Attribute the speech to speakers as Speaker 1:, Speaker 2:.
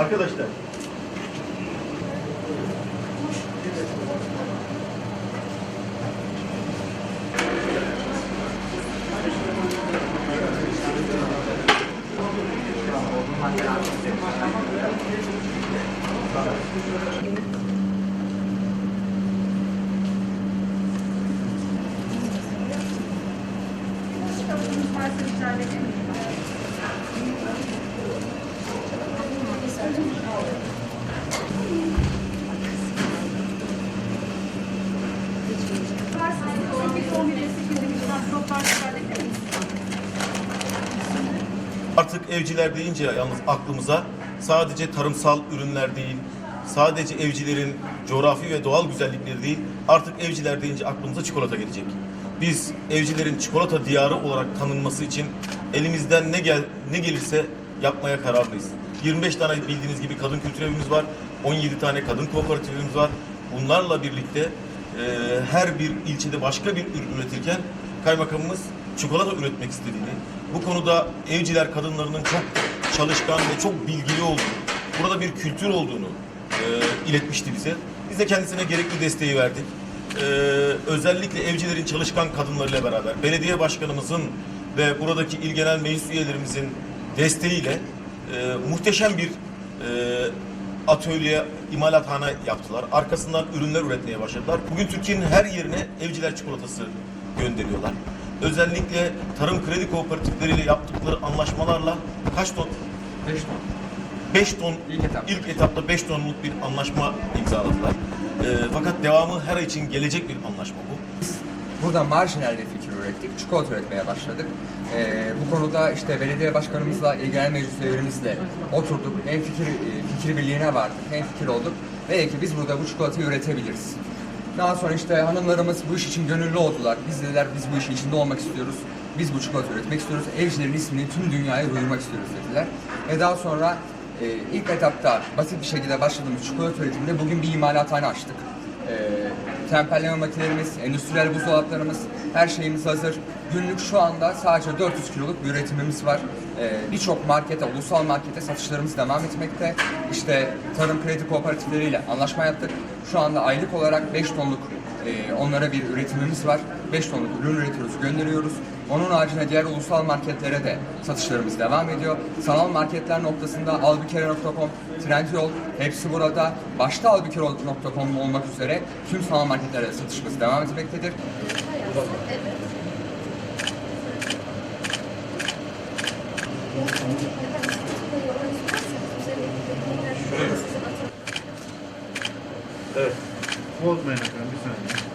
Speaker 1: Arkadaşlar. Artık evciler deyince yalnız aklımıza sadece tarımsal ürünler değil, sadece evcilerin coğrafi ve doğal güzellikleri değil, artık evciler deyince aklımıza çikolata gelecek. Biz evcilerin çikolata diyarı olarak tanınması için elimizden ne gel ne gelirse yapmaya kararlıyız. 25 tane bildiğiniz gibi kadın kültür evimiz var, 17 tane kadın kooperatifimiz var. Bunlarla birlikte e, her bir ilçede başka bir ürün üretirken kaymakamımız çikolata üretmek istediğini, bu konuda evciler kadınlarının çok çalışkan ve çok bilgili olduğunu, burada bir kültür olduğunu e, iletmişti bize. Biz de kendisine gerekli desteği verdik. E, özellikle evcilerin çalışkan kadınlarıyla beraber belediye başkanımızın ve buradaki il genel meclis üyelerimizin desteğiyle e, muhteşem bir e, atölye, imalathane yaptılar. Arkasından ürünler üretmeye başladılar. Bugün Türkiye'nin her yerine evciler çikolatası gönderiyorlar. Özellikle tarım kredi kooperatifleriyle yaptıkları anlaşmalarla kaç ton?
Speaker 2: 5 ton.
Speaker 1: 5 ton
Speaker 2: İlk etap.
Speaker 1: ilk etapta 5 tonluk bir anlaşma imzaladılar. Ee, fakat devamı her ay için gelecek bir anlaşma bu.
Speaker 2: Burada marjinal bir fikir ürettik. Çikolata üretmeye başladık. Ee, bu konuda işte belediye başkanımızla, il genel meclis üyelerimizle oturduk. Hem fikir, e, fikir birliğine vardık, hem fikir olduk. Ve dedik ki biz burada bu çikolatayı üretebiliriz. Daha sonra işte hanımlarımız bu iş için gönüllü oldular. Biz dediler biz bu işin içinde olmak istiyoruz. Biz bu çikolata üretmek istiyoruz. Evcilerin ismini tüm dünyaya duyurmak istiyoruz dediler. Ve daha sonra e, ilk etapta basit bir şekilde başladığımız çikolata üretiminde bugün bir imalathane açtık. E, tempelleme makinelerimiz, endüstriyel buzdolaplarımız, her şeyimiz hazır. Günlük şu anda sadece 400 kiloluk bir üretimimiz var. Ee, Birçok markete, ulusal markete satışlarımız devam etmekte. İşte tarım kredi kooperatifleriyle anlaşma yaptık. Şu anda aylık olarak 5 tonluk e, onlara bir üretimimiz var. 5 tonluk ürün üretiyoruz, gönderiyoruz. Onun haricinde diğer ulusal marketlere de satışlarımız devam ediyor. Sanal marketler noktasında albikere.com, Trendyol hepsi burada. Başta albikere.com olmak üzere tüm sanal marketlerde satışımız devam etmektedir.
Speaker 1: Evet.
Speaker 3: Bozmayın efendim bir saniye.